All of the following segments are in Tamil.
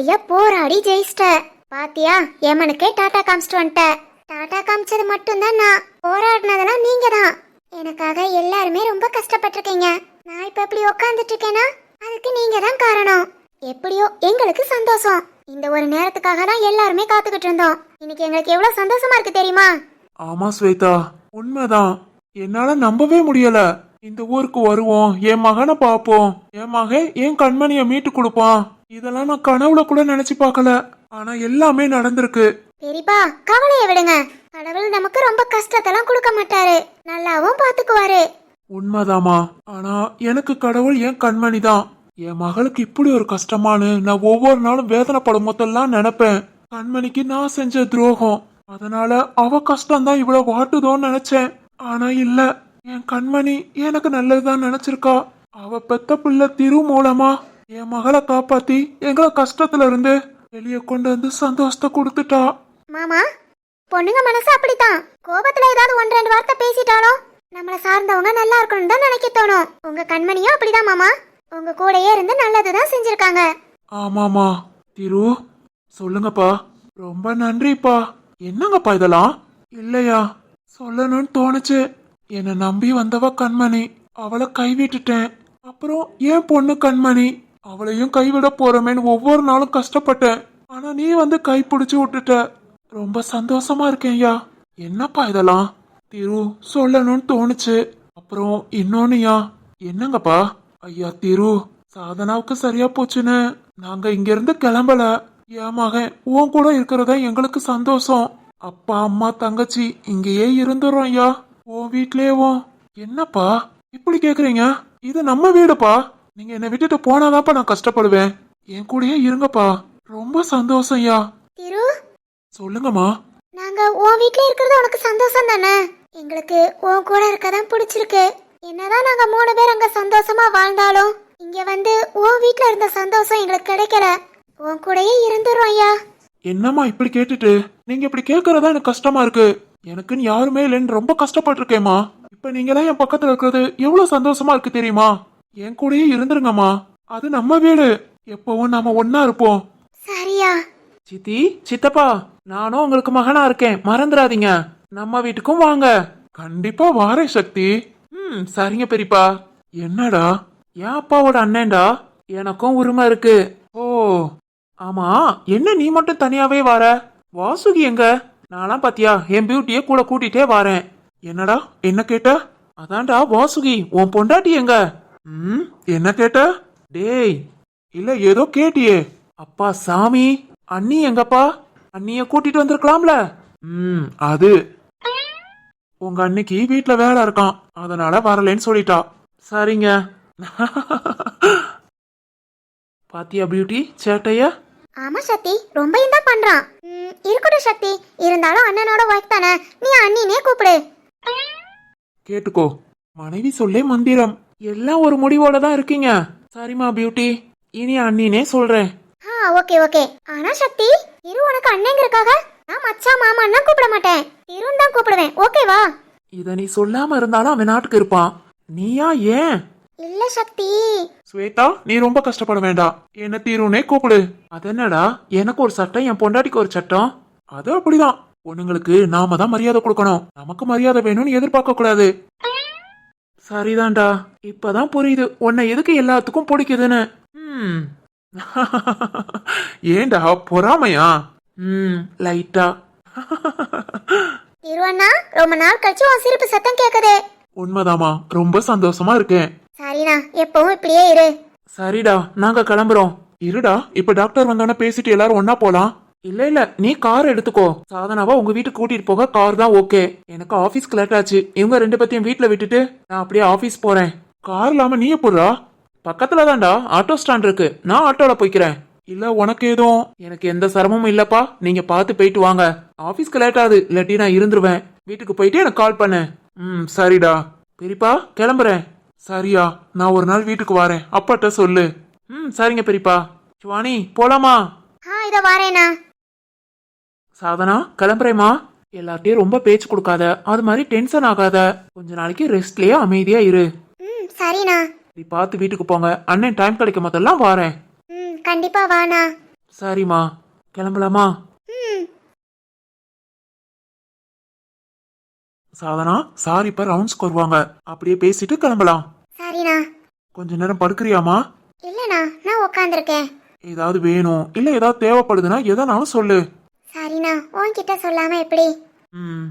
வழியா போராடி ஜெயிச்சிட்ட. பாத்தியா? எமனுக்கே டாடா காமிச்சிட்டு வந்துட்ட. டாடா காமிச்சது மட்டும்தான் நான். போராடினதெல்லாம் நீங்க தான் எனக்காக எல்லாருமே ரொம்ப கஷ்டப்பட்டிருக்கீங்க. நான் இப்ப இப்படி உட்காந்துட்டு இருக்கேனா அதுக்கு நீங்க தான் காரணம். எப்படியோ எங்களுக்கு சந்தோஷம். இந்த ஒரு நேரத்துக்காக தான் எல்லாருமே காத்துக்கிட்டு இருந்தோம். இன்னைக்கு எங்களுக்கு எவ்வளவு சந்தோஷமா இருக்கு தெரியுமா? ஆமா ஸ்வேதா. உண்மைதான். என்னால நம்பவே முடியல. இந்த ஊருக்கு வருவோம் என் மகனை பார்ப்போம். என் மகன் என் கண்மணியை மீட்டு கொடுப்பான். இதெல்லாம் நான் கனவுல கூட நினைச்சு பார்க்கல. ஆனா எல்லாமே நடந்திருக்கு. பெரியப்பா கவலையை விடுங்க. கடவுள் நமக்கு ரொம்ப கஷ்டத்தெல்லாம் கொடுக்க மாட்டாரு. நல்லாவும் பாத்துக்குவாரு. உண்மைதாமா ஆனா எனக்கு கடவுள் என் கண்மணி தான் என் மகளுக்கு இப்படி ஒரு கஷ்டமானு நான் ஒவ்வொரு நாளும் வேதனைப்படும் போதெல்லாம் நினைப்பேன். கண்மணிக்கு நான் செஞ்ச துரோகம். அதனால அவ கஷ்டம் தான் இவ்வளவு வாட்டுதோன்னு நினைச்சேன். ஆனா இல்ல என் கண்மணி எனக்கு நல்லதுதான் நினைச்சிருக்கா. அவ பெத்த பிள்ளை திரு மூலமா என் மகளை காப்பாத்தி எங்களை கஷ்டத்துல இருந்து வெளியே கொண்டு வந்து சந்தோஷத்தை கொடுத்துட்டா. மாமா பொண்ணுங்க மனசு அப்படித்தான். கோபத்துல ஏதாவது ஒன்று ரெண்டு வார்த்தை பேசிட்டாலும் நம்மள சார்ந்தவங்க நல்லா இருக்கணும் தான் நினைக்க தோணும். உங்க கண்மணியும் அப்படிதான் மாமா. உங்க கூடயே இருந்து நல்லதுதான் செஞ்சிருக்காங்க. ஆமாமா. திரு சொல்லுங்கப்பா. ரொம்ப நன்றிப்பா. என்னங்கப்பா இதெல்லாம்? இல்லையா? சொல்லணும்னு தோணுச்சு. என்னை நம்பி வந்தவ கண்மணி. அவளை கைவிட்டுட்டேன். அப்புறம் ஏன் பொண்ணு கண்மணி? அவளையும் கைவிட போறமேன்னு ஒவ்வொரு நாளும் கஷ்டப்பட்டேன். ஆனா நீ வந்து கை பிடிச்சு விட்டுட்ட. ரொம்ப சந்தோஷமா இருக்கேன்யா என்னப்பா இதெல்லாம்? திரு சொல்லணும்னு தோணுச்சு. அப்புறம் இன்னொன்னுயா என்னங்கப்பா? ஐயா திரு சாதனாவுக்கு சரியா போச்சுன்னு. நாங்க இங்க இருந்து கிளம்பல. என் மகன் உன் கூட இருக்கிறதா எங்களுக்கு சந்தோஷம். அப்பா அம்மா தங்கச்சி இங்கேயே இருந்துறோம் ஐயா. உன் வீட்லயேவும் என்னப்பா? இப்படி கேக்குறீங்க? இது நம்ம வீடுப்பா. நீங்க என்னை விட்டுட்டு போனாதான்ப்பா நான் கஷ்டப்படுவேன். என் கூடயே இருங்கப்பா. ரொம்ப சந்தோஷம் ஐயா. திரு? சொல்லுங்கம்மா. நாங்க உன் வீட்ல இருக்கிறது உனக்கு சந்தோஷம் தானே? எங்களுக்கு உன் கூட இருக்கதான் பிடிச்சிருக்கு. என்னதான் நாங்க மூணு பேர் அங்க சந்தோஷமா வாழ்ந்தாலும் இங்க வந்து உன் வீட்ல இருந்த சந்தோஷம் எங்களுக்கு கிடைக்கல. உன் கூடயே இருந்துரும் ஐயா. என்னம்மா இப்படி கேட்டுட்டு? நீங்க இப்படி கேக்குறதா எனக்கு கஷ்டமா இருக்கு. எனக்குன்னு யாருமே இல்லைன்னு ரொம்ப கஷ்டப்பட்டிருக்கேம்மா. இப்ப நீங்க எல்லாம் என் பக்கத்துல இருக்கிறது எவ்வளவு சந்தோஷமா இருக்கு தெரியுமா? என் கூடயே இருந்துருங்கம்மா. அது நம்ம வீடு. எப்பவும் நாம ஒன்னா இருப்போம். சரியா? சித்தி சித்தப்பா நானும் உங்களுக்கு மகனா இருக்கேன். மறந்துடாதீங்க. நம்ம வீட்டுக்கும் வாங்க. கண்டிப்பா வாரேன் சக்தி. ம் சரிங்க பெரியப்பா. என்னடா? என் அப்பாவோட அண்ணன்டா? எனக்கும் உரிமை இருக்கு. ஓ ஆமா. என்ன நீ மட்டும் தனியாவே வர? வாசுகி எங்க? நான்லாம் பாத்தியா என் பியூட்டிய கூட கூட்டிட்டே வரேன். என்னடா என்ன கேட்ட? அதான்டா வாசுகி உன் பொண்டாட்டி எங்க? ம்? என்ன கேட்ட? டேய் இல்ல ஏதோ கேட்டியே. அப்பா சாமி அண்ணி எங்கப்பா? அண்ணிய கூட்டிட்டு வந்திருக்கலாம்ல? ம் அது. உங்க அன்னைக்கு வீட்ல வேலை இருக்கான். அதனால வரலைன்னு சொல்லிட்டா. சரிங்க. பாத்தியா பியூட்டி சேட்டைய? ஆமா சக்தி ரொம்ப தான் பண்றான். இருக்கட்டும் சக்தி இருந்தாலும் அண்ணனோட ஒய்ஃப் தானே. நீ அண்ணினே கூப்பிடு. கேட்டுக்கோ. மனைவி சொல்லே மந்திரம். எல்லாம் ஒரு முடிவோட தான் இருக்கீங்க. சரிம்மா பியூட்டி இனி அண்ணினே சொல்றேன். ஆ ஓகே ஓகே ஆனா சக்தி இரு உனக்கு அண்ணங்கிறக்காக நான் மச்சா மாமான்னா கூப்பிட மாட்டேன். இருன்னு தான் கூப்பிடுவேன் ஓகேவா இத நீ சொல்லாம இருந்தாலும் அவன் நாட்டுக்கு இருப்பான். நீயா ஏன்? இல்ல சக்தி. ஸ்வேதா நீ ரொம்ப கஷ்டப்பட வேண்டாம். என்ன தீருனே கூப்பிடு. அது என்னடா? எனக்கு ஒரு சட்டம் என் பொண்டாட்டிக்கு ஒரு சட்டம். அது அப்படிதான். பொண்ணுங்களுக்கு நாம தான் மரியாதை கொடுக்கணும். நமக்கு மரியாதை வேணும்னு எதிர்பார்க்க கூடாது. சரிதான்டா. இப்பதான் புரியுது. உன்னை எதுக்கு எல்லாத்துக்கும் பிடிக்குதுன்னு. ம். ஏன்டா பொறாமையா? ம் லைட்டா. திருவண்ணா ரொம்ப நாள் கழிச்சு உன் சிரிப்பு சத்தம் கேக்குது. உண்மைதாமா ரொம்ப சந்தோஷமா இருக்கேன். சரிண்ணா எப்பவும் இப்படியே இரு. சரிடா நாங்க கிளம்புறோம். இருடா இப்ப டாக்டர் வந்தோடனே பேசிட்டு எல்லாரும் ஒன்னா போலாம். இல்ல இல்ல நீ கார் எடுத்துக்கோ. சாதனாவா உங்க வீட்டுக்கு கூட்டிட்டு போக கார் தான் ஓகே எனக்கு ஆபீஸ் லேட் ஆச்சு. இவங்க ரெண்டு பத்தியும் வீட்டுல விட்டுட்டு நான் அப்படியே ஆபீஸ் போறேன். கார் இல்லாம நீ எப்படா பக்கத்துல தான்டா ஆட்டோ ஸ்டாண்ட் இருக்கு. நான் ஆட்டோல போய்க்கிறேன். இல்ல உனக்கு எதுவும்? எனக்கு எந்த சிரமமும் இல்லப்பா. நீங்க பார்த்து போயிட்டு வாங்க. ஆபீஸ்க்கு லேட் ஆகுது. இல்லாட்டி நான் இருந்துருவேன். வீட்டுக்கு போயிட்டு எனக்கு கால் பண்ணு. ம் சரிடா. பெரியப்பா கிளம்புறேன். சரியா நான் ஒரு நாள் வீட்டுக்கு வரேன். அப்பாட்ட சொல்லு. ம் சரிங்க பெரியப்பா. சுவாணி போலாமா? ஆ இதோ சாதனா கிளம்புறேம்மா. எல்லார்ட்டையும் ரொம்ப பேச்சு கொடுக்காத அது மாதிரி டென்ஷன் ஆகாத. கொஞ்ச நாளைக்கு ரெஸ்ட்லயே அமைதியா இரு. ம் சரிண்ணா. நீ பார்த்து வீட்டுக்கு போங்க. அண்ணன் டைம் கிடைக்கும் போதெல்லாம் வாரேன். ம் கண்டிப்பா வாண்ணா. சரிம்மா. கிளம்பலாமா? சாதனா சார் இப்ப ரவுண்ட்ஸ்க்கு வருவாங்க. அப்படியே பேசிட்டு கிளம்பலாம். சரிண்ணா. கொஞ்ச நேரம் படுக்கிறியாமா இல்லைண்ணா நான் உக்காந்துருக்கேன். ஏதாவது வேணும் இல்ல ஏதாவது தேவைப்படுதுன்னா எதனாலும் சொல்லு. சரிண்ணா உன்கிட்ட சொல்லாம எப்படி? ம்.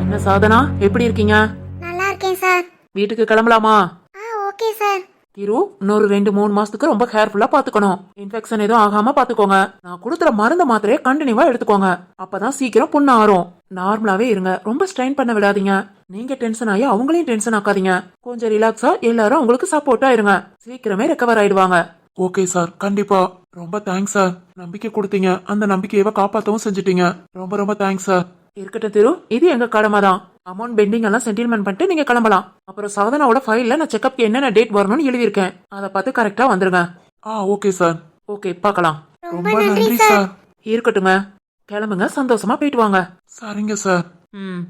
என்ன சாதனா? எப்படி இருக்கீங்க? நல்லா இருக்கேன் சார். வீட்டுக்கு கிளம்பலாமா? ஆ ஓகே சார். திரு இன்னொரு ரெண்டு மூணு மாசத்துக்கு ரொம்ப கேர்ஃபுல்லா பாத்துக்கணும். இன்ஃபெக்ஷன் எதுவும் ஆகாம பாத்துக்கோங்க. நான் கொடுக்குற மருந்து மாத்திரையை கண்டினியூவா எடுத்துக்கோங்க. அப்பதான் சீக்கிரம் புண்ணு ஆறும். நார்மலாவே இருங்க. ரொம்ப ஸ்ட்ரெயின் பண்ண விடாதீங்க. நீங்க டென்ஷன் ஆகி அவங்களையும் டென்ஷன் ஆக்காதீங்க. கொஞ்சம் ரிலாக்ஸா எல்லாரும் உங்களுக்கு சப்போர்ட்டா இருங்க. சீக்கிரமே ரெக்கவர் ஆயிடுவாங்க. ஓகே சார் கண்டிப்பா. ரொம்ப தேங்க்ஸ் சார். நம்பிக்கை கொடுத்தீங்க. அந்த நம்பிக்கையவ காப்பாத்தவும் செஞ்சுட்டீங்க. ரொம்ப ரொம்ப தேங்க்ஸ் சார். இருக்கட்டும் திரு இது எங்க கடமை தான். அமௌண்ட் பெண்டிங் எல்லாம் செட்டில்மெண்ட் பண்ணிட்டு நீங்க கிளம்பலாம். அப்புறம் சாதனாவோட ஃபைல்ல நான் செக்அப்க்கு என்னென்ன டேட் வரணும்னு எழுதியிருக்கேன். அதை பார்த்து கரெக்டா வந்துருங்க. ஆ ஓகே சார். ஓகே பார்க்கலாம். ரொம்ப நன்றி சார். இருக்கட்டுங்க கிளம்புங்க சந்தோஷமா போயிட்டு வாங்க. சரிங்க சார். ம்.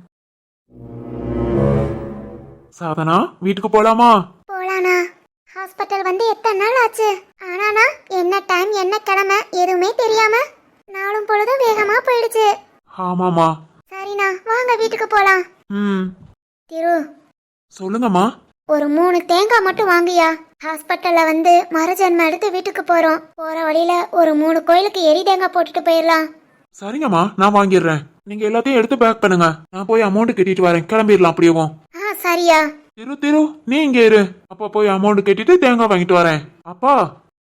சாதனா வீட்டுக்கு போலாமா? போலாண்ணா. ஹாஸ்பிட்டல் வந்து எத்தனை நாள் ஆச்சு? ஆனாண்ணா என்ன டைம் என்ன கிழமை எதுவுமே தெரியாம நாளும் பொழுதும் வேகமா போயிடுச்சு. ஆமாமா சரிண்ணா வாங்க வீட்டுக்கு போலாம். ம். திரு சொல்லுங்கம்மா. ஒரு மூணு தேங்காய் மட்டும் வாங்கியா? ஹாஸ்பிட்டல்ல வந்து மரஜன்மம் எடுத்து வீட்டுக்கு போறோம். போற வழியில ஒரு மூணு கோயிலுக்கு எரி தேங்காய் போட்டுட்டு போயிடலாம். சரிங்கம்மா நான் வாங்கிடுறேன். நீங்க எல்லாத்தையும் எடுத்து பேக் பண்ணுங்க. நான் போய் அமௌண்ட் கட்டிட்டு வரேன். கிளம்பிடலாம் அப்படியேவும் ஆ சரியா. திரு திரு நீ இங்க இரு. அப்பா போய் அமௌண்ட் கட்டிட்டு தேங்காய் வாங்கிட்டு வரேன். அப்பா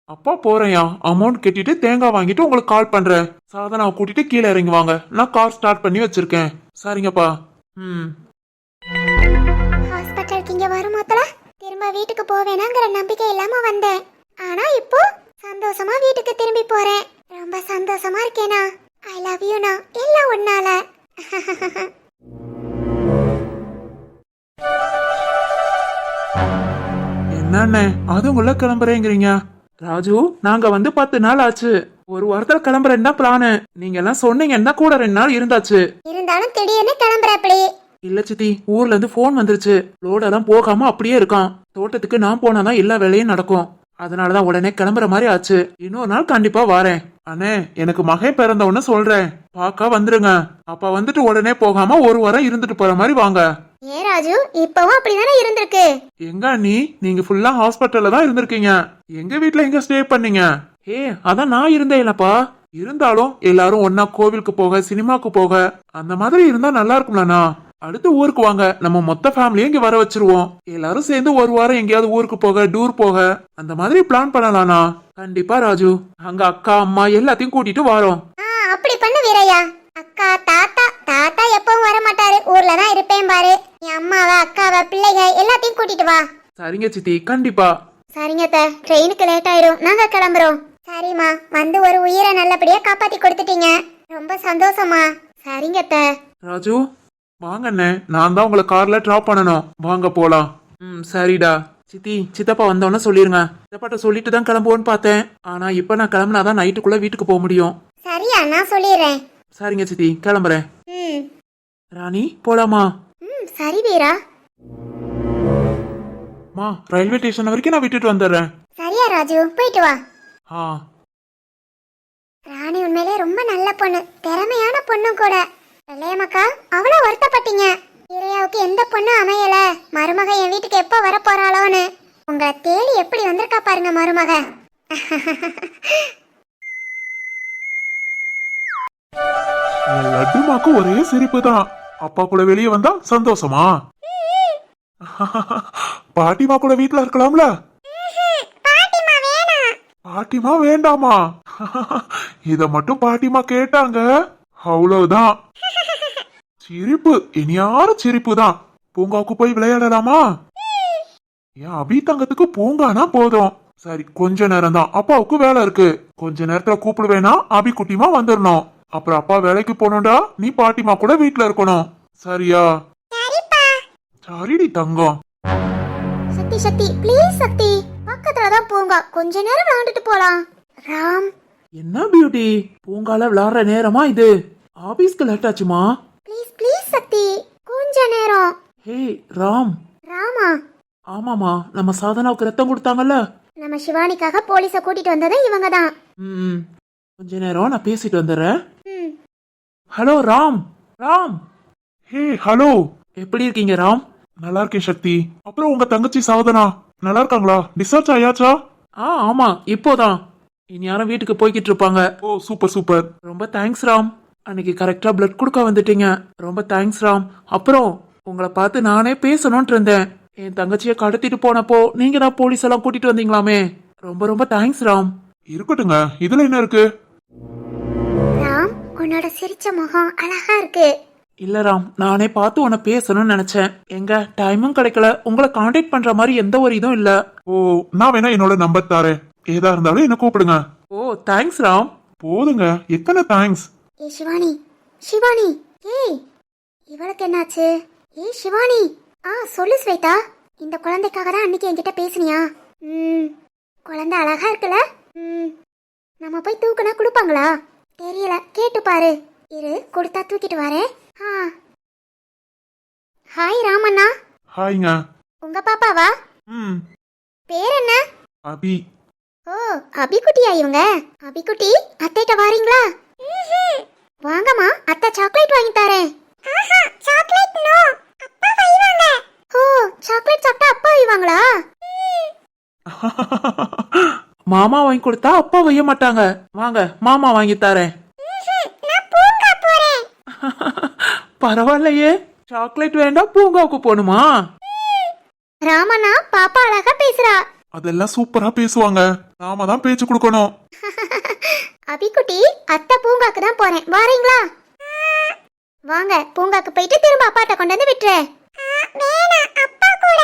அப்பா போறேன்யா. அமௌண்ட் கட்டிட்டு தேங்காய் வாங்கிட்டு உங்களுக்கு கால் பண்றேன். சாதனாவை கூட்டிட்டு கீழே இறங்கி வாங்க நான் கார் ஸ்டார்ட் பண்ணி வச்சிருக்கேன். சரிங்கப்பா. ம். ஹாஸ்பிட்டலுக்கு இங்க வரும்போதுல திரும்ப வீட்டுக்கு போவேனாங்கிற நம்பிக்கை இல்லாம வந்தேன். ஆனா இப்போ சந்தோஷமா வீட்டுக்கு திரும்பி போறேன். ரொம்ப சந்தோஷமா இருக்கேனா? ஐ லவ் யூனா எல்லாம் உன்னால. என்னண்ணே அதுக்குள்ள கிளம்புறேங்கிறீங்க? ராஜு நாங்க வந்து பத்து நாள் ஆச்சு. ஒரு வாரத்துல கிளம்புறேன்னா பிளானு. நீங்க எல்லாம் சொன்னீங்கன்னா கூட ரெண்டு நாள் இருந்தாச்சு. இருந்தாலும் திடீர்னு கிளம்புறப்படி இல்ல சித்தி ஊர்ல இருந்து போன் வந்துருச்சு. லோடெல்லாம் போகாம அப்படியே இருக்கான். தோட்டத்துக்கு நான் போனாதான் எல்லா வேலையும் நடக்கும். அதனாலதான் உடனே கிளம்புற மாதிரி ஆச்சு. இன்னொரு நாள் கண்டிப்பா வாரேன். அண்ணே எனக்கு மகன் பிறந்த உடனே சொல்றேன். பாக்க வந்துருங்க. அப்ப வந்துட்டு உடனே போகாம ஒரு வாரம் இருந்துட்டு போற மாதிரி வாங்க. ஏ ராஜு இப்பவும் அப்படிதானே இருந்திருக்கு? எங்க அண்ணி நீங்க ஃபுல்லா ஹாஸ்பிட்டல்ல தான் இருந்திருக்கீங்க. எங்க வீட்ல எங்க ஸ்டே பண்ணீங்க? ஏ அதான் நான் இருந்தேன்லப்பா இருந்தாலும் எல்லாரும் ஒன்னா கோவிலுக்கு போக சினிமாக்கு போக அந்த மாதிரி இருந்தா நல்லா இருக்கும்லண்ணா அடுத்து ஊருக்கு வாங்க நம்ம மொத்த ஃபேமிலியும் இங்க வர வச்சிருவோம். எல்லாரும் சேர்ந்து ஒரு வாரம் எங்கேயாவது ஊருக்கு போக டூர் போக அந்த மாதிரி பிளான் பண்ணலாம்ண்ணா கண்டிப்பா ராஜு. அங்க அக்கா அம்மா எல்லாத்தையும் கூட்டிட்டு வரோம். அப்படி பண்ணு வீரையா அக்கா தாத்தா தாத்தா எப்பவும் வர மாட்டாரு ஊர்ல தான் இருப்பேன் பாரு. என் அம்மாவை அக்காவை பிள்ளைக எல்லாத்தையும் கூட்டிட்டு வா. சரிங்க சித்தி கண்டிப்பா. சரிங்க அத்தை. ட்ரெயினுக்கு லேட் ஆயிரும். நாங்க கிளம்புறோம். சரிம்மா. வந்து ஒரு உயிரை நல்லபடியா காப்பாத்தி கொடுத்துட்டீங்க. ரொம்ப சந்தோஷமா சரிங்க அத்தை. ராஜு வாங்க அண்ணே. நான் தான் உங்களை கார்ல டிராப் பண்ணணும். வாங்க போலாம். ம் சரிடா. சித்தி சித்தப்பா வந்தோன்னே சொல்லிருங்க. சித்தப்பாட்ட சொல்லிட்டு தான் கிளம்புவோன்னு பார்த்தேன். ஆனா இப்ப நான் கிளம்புனாதான் நைட்டுக்குள்ள வீட்டுக்கு போக முடியும். சரியா நான் சொல்லிடுறேன். சரிங்க சித்தி கிளம்புறேன். ராணி போலாமா? ம் சரி வீரா. மா ரயில்வே ஸ்டேஷன் வரைக்கும் நான் விட்டுட்டு வந்துடுறேன். சரியா ராஜு? போயிட்டு வா. ஆ. ராணி உண்மையிலே ரொம்ப நல்ல பொண்ணு. திறமையான பொண்ணும் கூட. வெள்ளையம்மாக்கா அவ்வளோ வருத்தப்பட்டீங்க. இறையாவுக்கு எந்த பொண்ணும் அமையல? மருமக என் வீட்டுக்கு எப்போ வர போறாளோன்னு உங்களை தேடி எப்படி வந்திருக்கா பாருங்க மருமக. லட்டுமாக்கு ஒரே சிரிப்பு தான். அப்பா கூட வெளியே வந்தா சந்தோஷமா? பாட்டிமா கூட வீட்டுல இருக்கலாம்ல? பாட்டிமா பாட்டிமா வேண்டாமா? இத மட்டும் பாட்டிமா கேட்டாங்க. அவ்வளவுதான். சிரிப்பு இனி யாரும் சிரிப்பு தான் பூங்காவுக்கு போய் விளையாடலாமா? என் அபி தங்கத்துக்கு பூங்கானா போதும். சரி கொஞ்ச நேரம் தான் அப்பாவுக்கு வேலை இருக்கு. கொஞ்ச நேரத்துல கூப்பிடுவேனா? அபி குட்டிமா வந்துடணும் அப்புறம் அப்பா வேலைக்கு போகணும்டா நீ பாட்டிமா கூட வீட்ல இருக்கணும். சரியா? சரிடி தங்கம். சக்தி சக்தி ப்ளீஸ் சக்தி. பக்கத்துல தான் போங்க. கொஞ்ச நேரம் விளையாண்டுட்டு போலாம். ராம். என்ன பியூட்டி பூங்கால விளாடுற நேரமா இது? ஆபீஸ்க்கு லேட் ஆச்சுமா? Please please Sakthi. கொஞ்ச நேரம். ஹே ராம். ராமா? ஆமாமா நம்ம சாதனாவுக்கு ரத்தம் கொடுத்தாங்கல்ல? நம்ம சிவானிக்காக போலீஸை கூட்டிட்டு வந்ததும் இவங்க தான் ம் கொஞ்ச நேரம் நான் பேசிட்டு வந்துடுறேன். Hello Ram. Ram. Hey hello. எப்படி இருக்கீங்க ராம்? நல்லா இருக்கேன் சக்தி. அப்புறம் உங்க தங்கச்சி சாவதனா? நல்லா இருக்காங்களா? டிஸ்சார்ஜ் ஆயாச்சா? ஆ ஆமா. இப்போதான். இனி யாரும் வீட்டுக்கு போய்கிட்டு இருப்பாங்க. Oh super super. ரொம்ப தேங்க்ஸ் ராம். அன்னைக்கு கரெக்டா பிளட் கொடுக்க வந்துட்டீங்க. ரொம்ப தேங்க்ஸ் ராம். அப்புறம் உங்களை பார்த்து நானே பேசணும்னு இருந்தேன். என் தங்கச்சியை கடத்திட்டு போனப்போ நீங்க தான் போலீஸ் எல்லாம் கூட்டிட்டு வந்தீங்களாமே. ரொம்ப ரொம்ப தேங்க்ஸ் ராம். இருக்கட்டுங்க. இதுல என்ன இருக்கு? உன்னோட சிரிச்ச முகம் அழகா இருக்கு. இல்ல ராம் நானே பார்த்து உன்னை பேசணும்னு நினைச்சேன். எங்க டைமும் கிடைக்கல. உங்களை காண்டாக்ட் பண்ற மாதிரி எந்த ஒரு இதுவும் இல்ல. ஓ நான் வேணா என்னோட நம்பர் தாரேன் ஏதா இருந்தாலும் என்ன கூப்பிடுங்க. Oh thanks Ram. போதுங்க. எத்தனை தேங்க்ஸ் ஏய் சிவானி. சிவானி. ஏய் இவளுக்கு என்னாச்சு? ஏய் சிவானி. ஆ சொல்லு ஸ்வேதா. இந்த குழந்தைக்காக தான் அன்னைக்கு என்கிட்ட பேசுனியா? ம் குழந்தை அழகா இருக்குல்ல? ம் நம்ம போய் தூக்குனா கொடுப்பாங்களா? தெரியல. கேட்டு பாரு. இரு கொடுத்தா தூக்கிட்டு வரேன். ஆ. ஹாய் ராமண்ணா. ஹாய்ங்க. உங்க பாப்பாவா? ம். பேர் என்ன அபி. ஓ அபிக்குட்டியா இவங்க? அபிக்குட்டி அத்தைட்ட வாரீங்களா? வாங்கம்மா அத்தை சாக்லேட் வாங்கி தரேன். Chocolate no. அப்பா வைவாங்க. ஓ சாக்லேட் சாப்பிட்டா அப்பா வைவாங்களா? மாமா வாங்கி கொடுத்தா அப்பா வைய மாட்டாங்க. வாங்க மாமா வாங்கி தரேன். நான் பூங்கா போறேன் பரவாயில்லையே. சாக்லேட் வேண்டாம் பூங்காவுக்கு போகணுமா ராமண்ணா பாப்பா அழகா பேசுறா. அதெல்லாம் சூப்பரா பேசுவாங்க. நாம தான் பேச்சு கொடுக்கணும். அபிக்குட்டி அத்தை பூங்காக்கு தான் போறேன். வாரீங்களா? வாங்க பூங்காக்கு போயிட்டு திரும்ப அப்பாட்ட கொண்டு வந்து விட்டுறேன். அப்பா கூட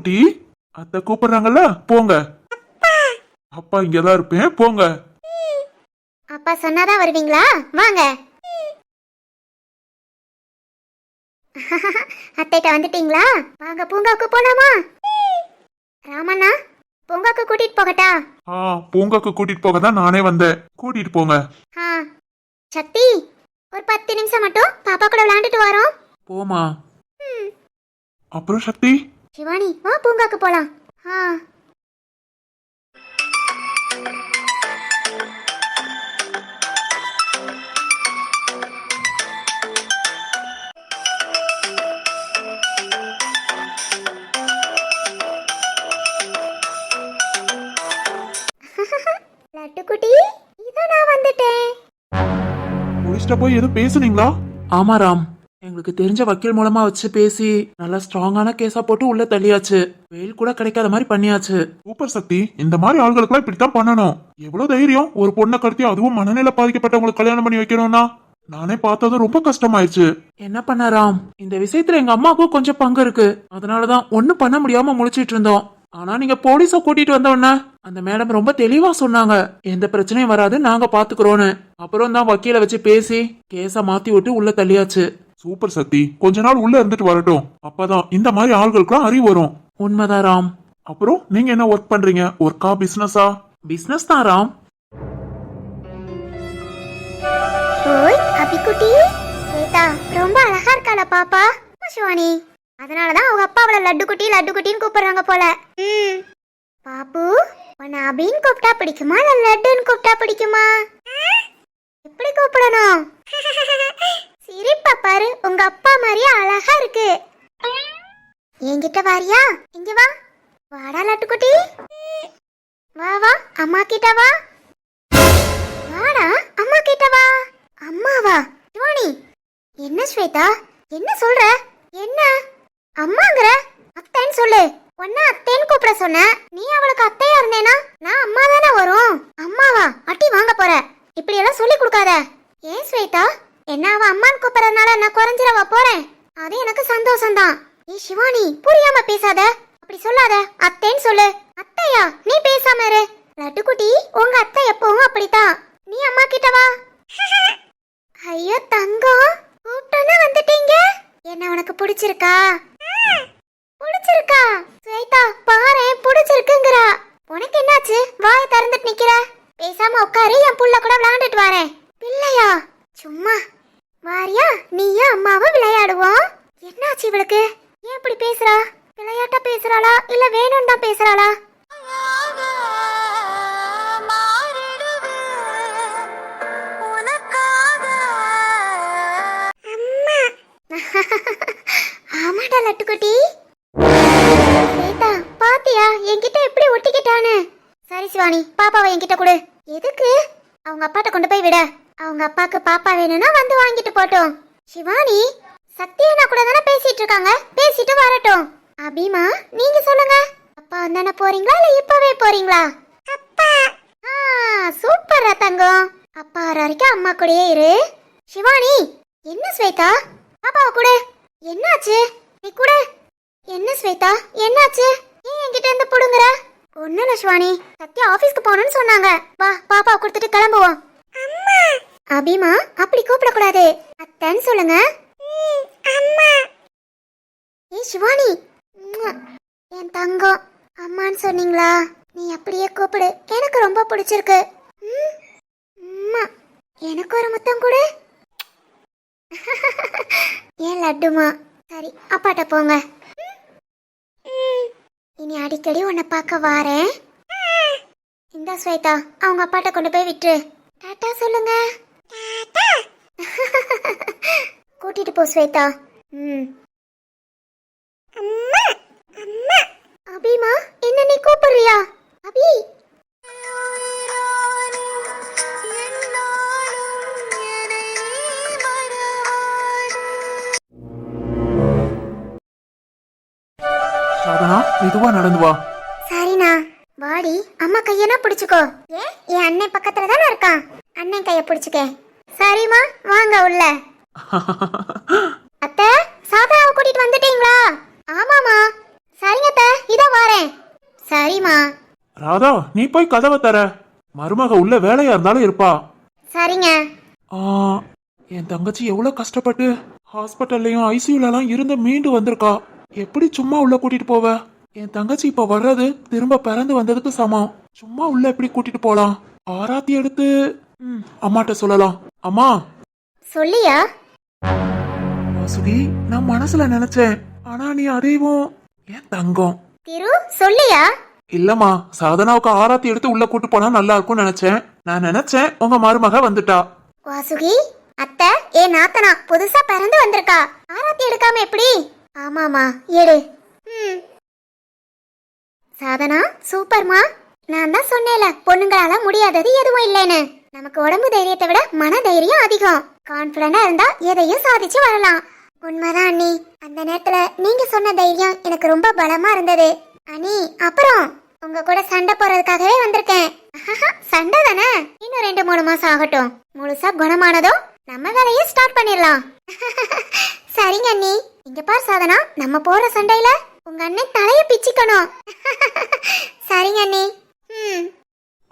லட்டுக்குட்டி அத்தை கூப்பிடுறாங்கல்ல போங்க. அப்பா இங்கதான் இருப்பேன் போங்க. அப்பா சொன்னாதான் வருவீங்களா? வாங்க. அத்தைட்ட வந்துட்டீங்களா? வாங்க பூங்காவுக்கு போலாமா? ராமண்ணா பூங்காவுக்கு கூட்டிட்டு போகட்டா? ஆ பூங்காக்கு கூட்டிட்டு போக தான் நானே வந்தேன். கூட்டிட்டு போங்க. ஆ சக்தி ஒரு பத்து நிமிஷம் மட்டும் பாப்பா கூட விளையாண்டுட்டு வரோம். போமா அப்புறம் சக்தி? சிவானி வா பூங்காக்கு போலாம். ஆ. லட்டுக்குட்டி இதோ நான் வந்துட்டேன். போலீஸ்ட போய் எதுவும் பேசுனீங்களா? ஆமா ராம். எங்களுக்கு தெரிஞ்ச வக்கீல் மூலமா வச்சு பேசி நல்லா ஸ்ட்ராங்கான கேஸா போட்டு உள்ள தள்ளியாச்சு. வெயில் கூட கிடைக்காத மாதிரி பண்ணியாச்சு. சூப்பர் சக்தி இந்த மாதிரி ஆள்களுக்குலாம் இப்படித்தான் பண்ணணும். எவ்வளவு தைரியம்? ஒரு பொண்ணை கடத்தி அதுவும் மனநிலை பாதிக்கப்பட்டவங்களுக்கு கல்யாணம் பண்ணி வைக்கணும்னா? நானே பார்த்ததும் ரொம்ப கஷ்டமாயிருச்சு என்ன பண்ண ராம்? இந்த விஷயத்துல எங்க அம்மாவுக்கும் கொஞ்சம் பங்கு இருக்கு. அதனாலதான் ஒண்ணும் பண்ண முடியாம முழிச்சிட்டு இருந்தோம். ஆனா நீங்க போலீஸ கூட்டிட்டு வந்த உடனே அந்த மேடம் ரொம்ப தெளிவா சொன்னாங்க. எந்த பிரச்சனையும் வராது நாங்க பாத்துக்கிறோன்னு. அப்புறம் தான் வக்கீல வச்சு பேசி கேஸ மாத்தி விட்டு உள்ள தள்ளியாச்சு. சூப்பர் சக்தி. கொஞ்ச நாள் உள்ள இருந்துட்டு வரட்டும். அப்பதான் இந்த மாதிரி ஆள்களுக்குலாம் அறிவு வரும். உண்மைதான் ராம். அப்புறம் நீங்க என்ன ஒர்க் பண்றீங்க? ஒர்க்கா பிசினஸா பிசினஸ் தான் ராம். ஓய் அபிக்குட்டி. ஸ்வேதா ரொம்ப அழகா இருக்காள பாப்பா? சிவானி. அதனாலதான் அவங்க அப்பா அவளை லட்டு குட்டி லட்டு குட்டின்னு கூப்பிடுறாங்க போல. ம். பாப்பு உன்னை அபின்னு கூப்பிட்டா பிடிக்குமா? இல்ல லட்டுன்னு கூப்பிட்டா பிடிக்குமா? எப்படி கூப்பிடணும்? சிரிப்பா பாரு. உங்க அப்பா மாதிரியே அழகா இருக்கு. என்கிட்ட வாரியா? இங்க வா. வாடா லட்டுக்குட்டி. வா வா. அம்மா கிட்ட வா. வாடா அம்மா கிட்ட வா. அம்மாவா? சிவானி என்ன ஸ்வேதா? என்ன சொல்ற? என்ன? அம்மாங்கிற? அத்தைன்னு சொல்லு. ஒன்னா அத்தைன்னு கூப்பிட சொன்ன. நீ அவளுக்கு அத்தையா இருந்தேனா? நான் அம்மா தானே வரும். அம்மாவா? அட்டி வாங்க போற. இப்படி எல்லாம் சொல்லி கொடுக்காத. ஏன் ஸ்வேதா? என்ன அவ அம்மான்னு கூப்பிடறதுனால நான் குறைஞ்சிரவா போறேன். அது எனக்கு சந்தோஷம்தான். ஏ சிவானி புரியாம பேசாத. அப்படி சொல்லாத. அத்தைன்னு சொல்லு. அத்தையா? நீ பேசாம இரு. லட்டுக்குட்டி உங்க அத்தை எப்பவும் அப்படித்தான். நீ அம்மா கிட்ட வா. ஐயோ தங்கம். கூப்பிட்டோன்னே வந்துட்டீங்க. என்ன உனக்கு பிடிச்சிருக்கா? பிடிச்சிருக்கா? ஸ்வேதா பாரு பிடிச்சிருக்குங்கிறா. உனக்கு என்னாச்சு? வாய் திறந்துட்டு நிக்கிற. பேசாம உட்காரு என் புள்ள கூட விளையாண்டுட்டு வரேன். பிள்ளையா? சும்மா. நீங்க சொல்லுங்க. அப்பா வந்தானே போறீங்களா இல்ல இப்பவே போறீங்களா? அப்பா. ஆ சூப்பரா தங்கம் அப்பா வர வரைக்கும் அம்மா கூடயே இரு. சிவானி என்ன ஸ்வேதா? பாப்பாவை கொடு. என்னாச்சு? நீ கூட. என்ன ஸ்வேதா? என்னாச்சு? ஏன் என்கிட்ட இருந்து புடுங்குற? ஒண்ணு இல்ல சிவானி. சத்யா ஆபீஸ்க்கு போகணும்னு சொன்னாங்க. வா பாப்பா கொடுத்துட்டு கிளம்புவோம். அம்மா. அபிமா அப்படி கூப்பிடக்கூடாது. அத்தைன்னு சொல்லுங்க. அம்மா. ஏய் சிவானி. என் தங்கம். அம்மான்னு சொன்னீங்களா? நீ அப்படியே கூப்பிடு. எனக்கு ரொம்ப பிடிச்சிருக்கு. அம்மா எனக்கு ஒரு முத்தம் கொடு. ஏன் லட்டுமா? சரி அப்பாட்ட போங்க. இனி அடிக்கடி உன்னை பார்க்க வாரேன். இந்த ஸ்வேதா அவங்க அப்பாட்ட கொண்டு போய் விட்டுரு. டாட்டா சொல்லுங்க. கூட்டிட்டு போ ஸ்வேதா. ம். அம்மா அம்மா. அபிமா என்ன நீ கூப்பிடுறியா? அபி. சாதனா மெதுவா நடந்து வா. சரிண்ணா. வாடி அம்மா கையனா பிடிச்சுக்கோ. ஏ? என் அண்ணன் பக்கத்துல தானே இருக்கான். அண்ணன் கைய பிடிச்சுக்க. சரிம்மா வாங்க உள்ள. அத்தை சாதனாவை கூட்டிட்டு வந்துட்டீங்களா? ஆமாமா சரிங்க அத்தை இதோ வரேன். சரிம்மா. ராதா நீ போய் கதவை தர. மருமக உள்ள வேலையா இருந்தாலும் இருப்பா. சரிங்க. ஆ, என் தங்கச்சி எவ்வளவு கஷ்டப்பட்டு ஹாஸ்பிட்டல்லையும் ஐசியூலலாம் இருந்து மீண்டு வந்திருக்கா. எப்படி சும்மா உள்ள கூட்டிட்டு போவ? என் தங்கச்சி இப்ப வர்றது திரும்ப பிறந்து வந்ததுக்கு சமம். சும்மா உள்ள எப்படி கூட்டிட்டு போலாம்? ஆராத்தி எடுத்து ம், அம்மாட்ட சொல்லலாம். அம்மா. சொல்லியா? வாசுகி நான் மனசுல நினைச்சேன். ஆனா நீ அதையும் என் தங்கம்? திரு சொல்லியா? இல்லம்மா சாதனாவுக்கு ஆராத்தி எடுத்து உள்ள கூட்டு போனா நல்லா இருக்கும்னு நினைச்சேன். நான் நினைச்சேன் உங்க மருமக வந்துட்டா. வாசுகி அத்தை ஏ நாத்தனா புதுசா பிறந்து வந்திருக்கா. ஆராத்தி எடுக்காம எப்படி? ஆமாமா எடு. ம். சாதனா சூப்பர்மா. நான் தான் சொன்னேன்ல பொண்ணுங்களால முடியாதது எதுவும் இல்லைன்னு. நமக்கு உடம்பு தைரியத்தை விட மன தைரியம் அதிகம். கான்பிடண்டா இருந்தா எதையும் சாதிச்சு வரலாம். உண்மைதான் அண்ணி. அந்த நேரத்துல நீங்க சொன்ன தைரியம் எனக்கு ரொம்ப பலமா இருந்தது. அண்ணி அப்புறம் உங்க கூட சண்டை போறதுக்காகவே வந்திருக்கேன். சண்டை தானே? இன்னும் ரெண்டு மூணு மாசம் ஆகட்டும். முழுசா குணமானதும் நம்ம வேலையை ஸ்டார்ட் பண்ணிடலாம். சரிங்க அண்ணி. இங்க பார் சாதனா நம்ம போற சண்டையில உங்க அண்ணன் தலைய பிச்சுக்கணும். சரிங்க அண்ணி.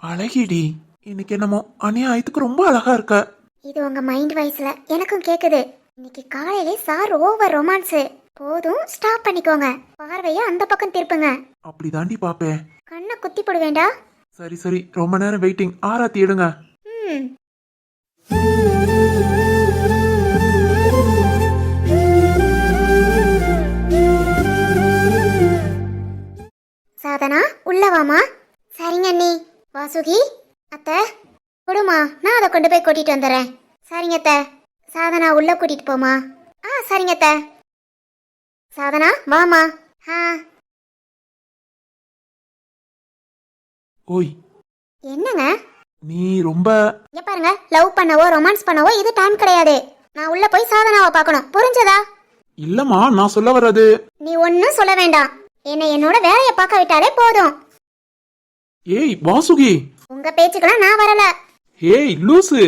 அழகிடி இன்னைக்கு என்னமோ அநியாயத்துக்கு ரொம்ப அழகா இருக்க. இது உங்க மைண்ட் வாய்ஸ்ல எனக்கும் கேக்குது. இன்னைக்கு காலையிலே சார் ஓவர் ரொமான்ஸ். போதும் ஸ்டாப் பண்ணிக்கோங்க. பார்வைய அந்த பக்கம் திருப்புங்க. அப்படி தாண்டி பாப்பேன். கண்ணை குத்தி போடுவேண்டா? சரி சரி. ரொம்ப நேரம் வெயிட்டிங் ஆராத்தி எடுங்க. ம். சாதனா உள்ள வாமா. சரிங்க அண்ணி. வாசுகி அத்தை கொடுமா. நான் அதை கொண்டு போய் கூட்டிட்டு வந்துடுறேன். சரிங்க அத்தை. சாதனா உள்ள கூட்டிட்டு போமா ஆ சரிங்க அத்தை. சாதனா வாமா ஆ. ஓய். என்னங்க? நீ ரொம்ப இங்க பாருங்க லவ் பண்ணவோ ரொமான்ஸ் பண்ணவோ இது டைம் கிடையாது. நான் உள்ள போய் சாதனாவை பார்க்கணும். புரிஞ்சதா? இல்லம்மா நான் சொல்ல வர்றது. நீ ஒன்னும் சொல்ல வேண்டாம். என்னை என்னோட வேலையை பார்க்க விட்டாலே போதும். ஏய் வாசுகி. உங்க பேச்சுக்கெல்லாம் நான் வரல. ஏய் லூசு.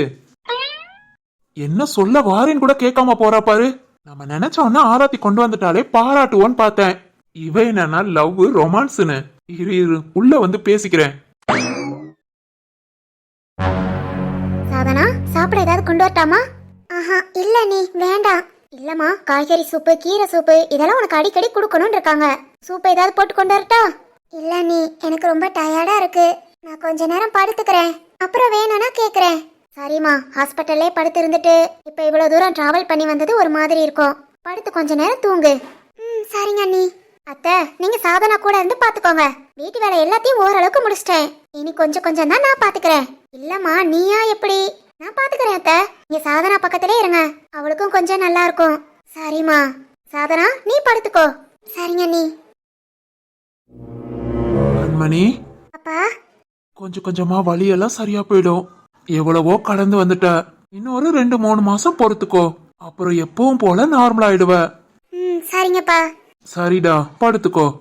என்ன சொல்ல வாரேன்னு கூட கேட்காம போறா பாரு. நம்ம நினைச்சோன்னா ஆராத்தி கொண்டு வந்துட்டாலே பாராட்டுவோன்னு பார்த்தேன். இவ என்னன்னா லவ் ரொமான்ஸ்னு. இரு இரு உள்ள வந்து பேசிக்கிறேன். சாப்பிட ஏதாவது கொண்டு வரட்டாமா? ஆஹா இல்ல நீ வேண்டாம். இல்லம்மா காய்கறி சூப்பு கீரை சூப்பு இதெல்லாம் உனக்கு அடிக்கடி கொடுக்கணும்னு இருக்காங்க. சூப்பு ஏதாவது போட்டு கொண்டு வரட்டா? இல்ல நீ எனக்கு ரொம்ப டயர்டா இருக்கு. நான் கொஞ்ச நேரம் படுத்துக்கிறேன். அப்புறம் வேணும்னா கேக்குறேன். சரிம்மா ஹாஸ்பிட்டல்லே படுத்து இருந்துட்டு இப்ப இவ்வளவு தூரம் டிராவல் பண்ணி வந்தது ஒரு மாதிரி இருக்கும். படுத்து கொஞ்ச நேரம் தூங்கு. ம் சரிங்க அண்ணி. அத்தை நீங்க சாதனா கூட இருந்து பாத்துக்கோங்க. வீட்டு வேலை எல்லாத்தையும் ஓரளவுக்கு முடிச்சிட்டேன். இனி கொஞ்சம் கொஞ்சம் தான் நான் பாத்துக்கிறேன். இல்லம்மா நீயா எப்படி? நான் பாத்துக்கிறேன் அத்தை. நீங்க சாதனா பக்கத்திலே இருங்க. அவளுக்கும் கொஞ்சம் நல்லா இருக்கும். சரிம்மா. சாதனா நீ படுத்துக்கோ. சரிங்க அண்ணி. கண்மணி அப்பா? கொஞ்சம் கொஞ்சமா வலியெல்லாம் சரியா போயிடும். எவ்வளவோ கடந்து வந்துட்ட. இன்னொரு ரெண்டு மூணு மாசம் பொறுத்துக்கோ. அப்புறம் எப்பவும் போல நார்மல் ஆயிடுவ. ம் சரிங்கப்பா. சரிடா படுத்துக்கோ.